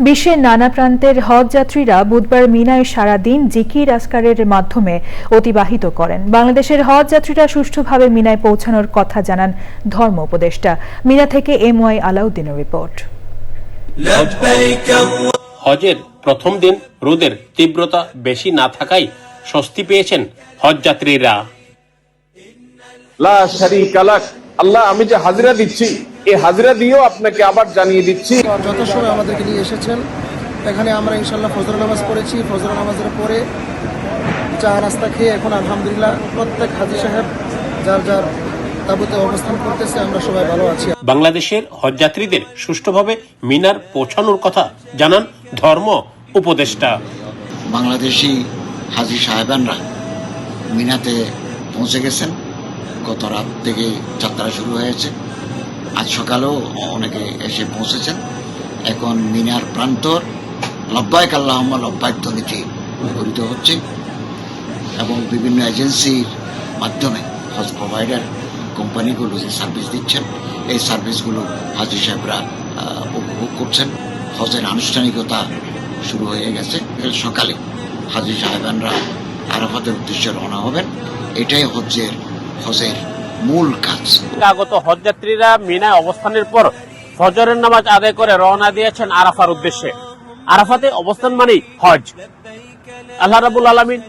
বিশ্বের নানা প্রান্তের হজ যাত্রীরা বুধবার মিনায় সারা দিন জিকির আসকারের মাধ্যমে অতিবাহিত করেন। বাংলাদেশের হজ যাত্রীরা সুষ্ঠুভাবে মিনায় পৌঁছানোর কথা জানান ধর্ম উপদেষ্টা। মিনা থেকে এম ওয়াই আলাউদ্দিনের রিপোর্ট। হজের প্রথম দিন রোদের তীব্রতা বেশি না থাকায় স্বস্তি পেয়েছেন হজ যাত্রীরা আল্লাহ আমি যে হাজিরা দিচ্ছি এই হাজিরা দিয়েও আপনাকে আবার জানিয়ে দিচ্ছি। যথাসময় আমাদেরকে নিয়ে এসেছেন এখানে আমরা ইনশাল্লাহ ফজর নামাজ পড়েছি। ফজর নামাজের পরে চা নাস্তা খেয়ে এখন আলহামদুলিল্লাহ প্রত্যেক হাজি সাহেব যার যার তাবুতে অবস্থান করতেছে আমরা সবাই ভালো আছি। বাংলাদেশের হজ যাত্রীদের সুষ্ঠুভাবে মিনার পৌঁছানোর কথা জানান ধর্ম উপদেষ্টা। বাংলাদেশি হাজি সাহেবানরা মিনাতে পৌঁছে গেছেন। গত রাত থেকে যাত্রা শুরু হয়েছে। আজ সকালেও অনেকে এসে পৌঁছেছেন। এখন মিনার প্রান্তর লব্বায়ক আল্লাহম্মা, লব্বাইক ধ্বনিটি মুখরিত হচ্ছে এবং বিভিন্ন এজেন্সির মাধ্যমে হজ প্রোভাইডার কোম্পানিগুলো যে সার্ভিস দিচ্ছেন, এই সার্ভিসগুলো হাজি সাহেবরা উপভোগ করছেন। হজের আনুষ্ঠানিকতা শুরু হয়ে গেছে। সকালে হাজি সাহেবানরা আরাফাতের উদ্দেশ্যে রওনা হবেন। এটাই হজ্জের, হজের মূল কাজ। আগত হজযাত্রীরা মিনায় অবস্থানের পর ফজরের নামাজ আদায় করে রওনা দিয়েছেন আরাফার উদ্দেশ্যে। আরাফাতে অবস্থান মানেই হজ। আল্লাহ রাবুল আলমিন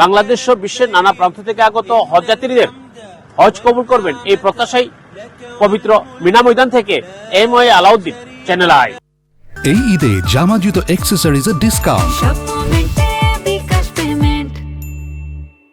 বাংলাদেশ সহ বিশ্বের নানা প্রান্ত থেকে আগত হজ যাত্রীদের হজ কবুল করবেন এই প্রত্যাশাই পবিত্র মিনা ময়দান থেকে এম ওয়ে আলাউদ্দিন চ্যানেল আই এই ঈদে জামা জুতো অ্যাক্সেসরিজের ডিসকাউন্ট